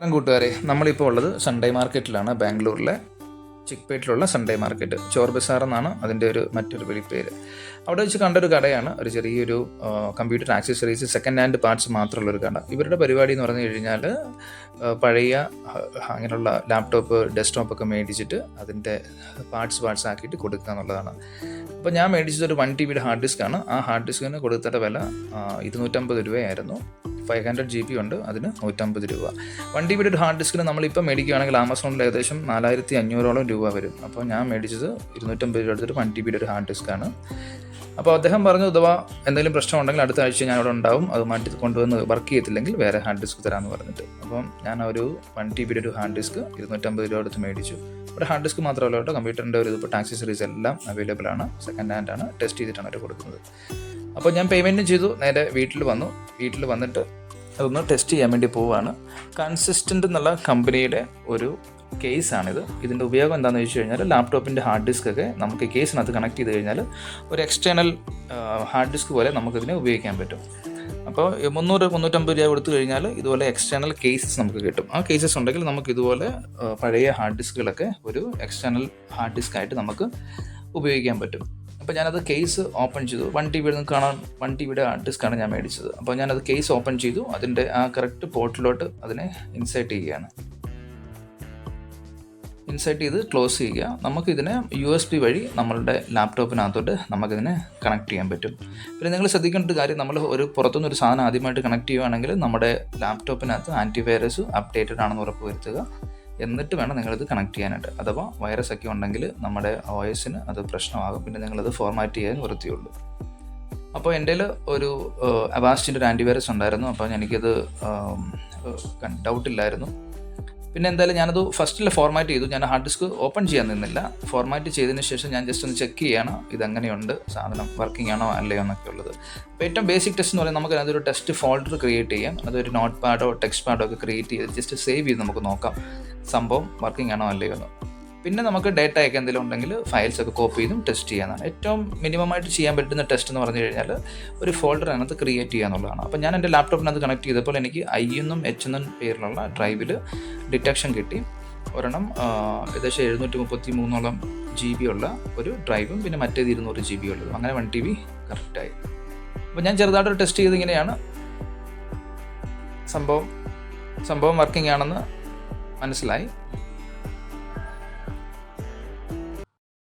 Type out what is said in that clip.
നമസ്കാരം കൂട്ടുകാരെ. നമ്മളിപ്പോൾ ഉള്ളത് സൺഡേ മാർക്കറ്റിലാണ് ബാംഗ്ലൂരിലെ ചിക്പേട്ടിലുള്ള സൺഡേ മാർക്കറ്റ് ചോർ ബസാർ എന്നാണ് അതിന്റെ ഒരു മറ്റൊരു വിളിപ്പേര് അവിടെ വെച്ച് കണ്ടൊരു കടയാണ് ഒരു ചെറിയൊരു computer accessories second hand parts മാത്രമുള്ള ഒരു കട. ഇവരുടെ പരിപാടി എന്ന് പറഞ്ഞു കഴിഞ്ഞാൽ പഴയ അങ്ങനെയുള്ള ലാപ്ടോപ്പ് ഡെസ്ക്ടോപ്പ് ഒക്കെ മേടിച്ചിട്ട് അതിന്റെ പാർട്സ് പാർട്സ് ആക്കിയിട്ട് കൊടുക്കുക എന്നുള്ളതാണ്. അപ്പോൾ ഞാൻ മേടിച്ചത് ഒരു വൺ ടി ബിയുടെ ഹാർഡ് ഡിസ്ക് ആണ്. ആ ഹാർഡ് ഡിസ്കിന് കൊടുത്തിട്ട് വില ഇരുന്നൂറ്റമ്പത് രൂപയായിരുന്നു. ഫൈവ് ഹൺഡ്രഡ് ജി ബി ഉണ്ട്. അതിന് നൂറ്റമ്പത് രൂപ. വൺ ടി ബിയുടെ ഒരു ഹാർഡ് ഡിസ്കിന് നമ്മളിപ്പോൾ മേടിക്കുകയാണെങ്കിൽ ആമസോണിൽ ഏകദേശം നാലായിരത്തി അഞ്ഞൂറോളം രൂപ വരും. അപ്പോൾ ഞാൻ മേടിച്ചത് ഇരുന്നൂറ്റമ്പത് രൂപ എടുത്തിട്ട് വൺ ടി ബിയുടെ ഒരു ഹാർഡ് ഡിസ്ക്കാണ് അപ്പോൾ അദ്ദേഹം പറഞ്ഞു അഥവാ എന്തെങ്കിലും പ്രശ്നം ഉണ്ടെങ്കിൽ അടുത്ത ആഴ്ച ഞാൻ അവിടെ ഉണ്ടാവും. അത് മാറ്റി കൊണ്ടുവന്ന് വർക്ക് ചെയ്യത്തില്ലെങ്കിൽ വേറെ ഹാർഡ് ഡിസ്ക് തരാമെന്ന് പറഞ്ഞിട്ട്. അപ്പം ഞാൻ ഒരു വൺ ടി ബിയുടെ ഒരു ഹാർഡ് ഡിസ്ക് ഇരുന്നൂറ്റമ്പത് രൂപ എടുത്ത് മേടിച്ചു. ഒരു ഹാർഡ് ഡിസ്ക് മാത്രമല്ല കേട്ടോ. കമ്പ്യൂട്ടറിന്റെ ഒരു ഇപ്പോൾ സീരീസ് എല്ലാം അവൈലബിൾ ആണ്. സെക്കൻഡ് ഹാൻഡ് ആണ്. ടെസ്റ്റ് ചെയ്തിട്ടാണ് അവർ കൊടുക്കുന്നത്. അപ്പോൾ ഞാൻ പേയ്മെന്റും ചെയ്തു. നേരെ വീട്ടിൽ വന്നു. വീട്ടിൽ വന്നിട്ട് അതൊന്ന് ടെസ്റ്റ് ചെയ്യാൻ വേണ്ടി പോവുകയാണ് കൺസിസ്റ്റന്റ് എന്നുള്ള കമ്പനിയുടെ ഒരു കേസാണിത് ഇതിന്റെ ഉപയോഗം എന്താണെന്ന് വെച്ച് കഴിഞ്ഞാൽ ലാപ്ടോപ്പിന്റെ ഹാർഡ് ഡിസ്ക് ഒക്കെ നമുക്ക് കേസിനകത്ത് കണക്ട് ചെയ്ത് കഴിഞ്ഞാൽ ഒരു എക്സ്റ്റേണൽ ഹാർഡ് ഡിസ്ക് പോലെ നമുക്കിതിനെ ഉപയോഗിക്കാൻ പറ്റും. അപ്പോൾ മുന്നൂറ് മുന്നൂറ്റമ്പത് രൂപ കൊടുത്തു കഴിഞ്ഞാൽ ഇതുപോലെ എക്സ്റ്റേണൽ കേസസ് നമുക്ക് കിട്ടും. ആ കേസസ് ഉണ്ടെങ്കിൽ നമുക്ക് ഇതുപോലെ പഴയ ഹാർഡ് ഡിസ്കുകളൊക്കെ ഒരു എക്സ്റ്റേണൽ ഹാർഡ് ഡിസ്ക് ആയിട്ട് നമുക്ക് ഉപയോഗിക്കാൻ പറ്റും. അപ്പോൾ ഞാനത് കേസ് ഓപ്പൺ ചെയ്തു. വൺ ടി ബിയുടെ കാണാൻ വൺ ടി വിയുടെ ഡിസ്ക്കാണ് ഞാൻ മേടിച്ചത്. അപ്പോൾ ഞാനത് കേസ് ഓപ്പൺ ചെയ്തു. അതിന്റെ ആ കറക്റ്റ് പോർട്ടിലോട്ട് അതിനെ ഇൻസേർട്ട് ചെയ്യുകയാണ്. ഇൻസേർട്ട് ചെയ്ത് ക്ലോസ് ചെയ്യുക. നമുക്കിതിനെ യു എസ് പി വഴി നമ്മളുടെ ലാപ്ടോപ്പിനകത്തോട്ട് നമുക്കിതിനെ കണക്ട് ചെയ്യാൻ പറ്റും. പിന്നെ നിങ്ങൾ ശ്രദ്ധിക്കേണ്ട ഒരു കാര്യം നമ്മൾ ഒരു പുറത്തുനിന്ന് ഒരു സാധനം ആദ്യമായിട്ട് കണക്ട് ചെയ്യുകയാണെങ്കിൽ നമ്മുടെ ലാപ്ടോപ്പിനകത്ത് ആന്റിവൈറസ് അപ്ഡേറ്റഡ് ആണെന്ന് ഉറപ്പ് വരുത്തുക. എന്നിട്ട് വേണം നിങ്ങളിത് കണക്ട് ചെയ്യാനായിട്ട്. അഥവാ വൈറസ് ഒക്കെ ഉണ്ടെങ്കിൽ നമ്മുടെ ഒ എസിന് അത് പ്രശ്നമാകും. പിന്നെ നിങ്ങളത് ഫോർമാറ്റ് ചെയ്യാൻ വൃത്തിയുള്ളൂ. അപ്പോൾ എന്റെ ഒരു അവാസ്റ്റിന്റെ ഒരു ആന്റിവൈറസ് ഉണ്ടായിരുന്നു. അപ്പോൾ എനിക്കത് ഡൗട്ടില്ലായിരുന്നു പിന്നെ എന്തായാലും ഞാനത് ഫസ്റ്റിൽ ഫോർമാറ്റ് ചെയ്തു. ഞാൻ ഹാർഡ് ഡിസ്ക് ഓപ്പൺ ചെയ്യാൻ നിന്നില്ല. ഫോർമാറ്റ് ചെയ്തതിന് ശേഷം ഞാൻ ജസ്റ്റ് ഒന്ന് ചെക്ക് ചെയ്യണം. ഇതെങ്ങനെയുണ്ട്. സാധനം വർക്കിംഗ് ആണോ അല്ലയോ എന്നൊക്കെ ഉള്ളത്. അപ്പോൾ ഏറ്റവും ബേസിക് ടെസ്റ്റ് എന്ന് പറയുന്നത് നമുക്ക് അതൊരു ടെസ്റ്റ് ഫോൾഡർ ക്രിയേറ്റ് ചെയ്യാം. അതൊരു നോട്ട് പാഡോ ടെക്സ്റ്റ് പാഡോ ഒക്കെ ക്രിയേറ്റ് ചെയ്ത് ജസ്റ്റ് സേവ് ചെയ്ത് നമുക്ക് നോക്കാം. സംഭവം വർക്കിംഗ് ആണോ അല്ലയോ എന്ന്. പിന്നെ നമുക്ക് ഡേറ്റ ഒക്കെ എന്തെങ്കിലും ഉണ്ടെങ്കിൽ ഫയൽസ് ഒക്കെ കോപ്പി ചെയ്തും ടെസ്റ്റ് ചെയ്യാനാണ് ഏറ്റവും മിനിമം ആയിട്ട് ചെയ്യാൻ പറ്റുന്ന ടെസ്റ്റ് എന്ന് പറഞ്ഞു കഴിഞ്ഞാൽ ഒരു ഫോൾഡർ അതിനകത്ത് ക്രിയേറ്റ് ചെയ്യുക എന്നുള്ളതാണ്. അപ്പോൾ ഞാൻ എന്റെ ലാപ്ടോപ്പിനകത്ത് കണക്ട് ചെയ്തപ്പോൾ എനിക്ക് ഐ എന്നും എച്ച് എന്നും പേരിലുള്ള ഡ്രൈവിൽ ഡിറ്റക്ഷൻ കിട്ടി. ഒരെണ്ണം ഏകദേശം എഴുന്നൂറ്റി മുപ്പത്തി മൂന്നോളം ജി ബി ഉള്ള ഒരു ഡ്രൈവും പിന്നെ മറ്റേത് ഇരുന്നൂറ് ജി ബി ഉള്ളതും അങ്ങനെ വൺ ടി ബി കറക്റ്റായി അപ്പോൾ ഞാൻ ചെറുതായിട്ടൊരു ടെസ്റ്റ് ചെയ്ത് ഇങ്ങനെയാണ് സംഭവം സംഭവം വർക്കിംഗ് ആണെന്ന് മനസ്സിലായി.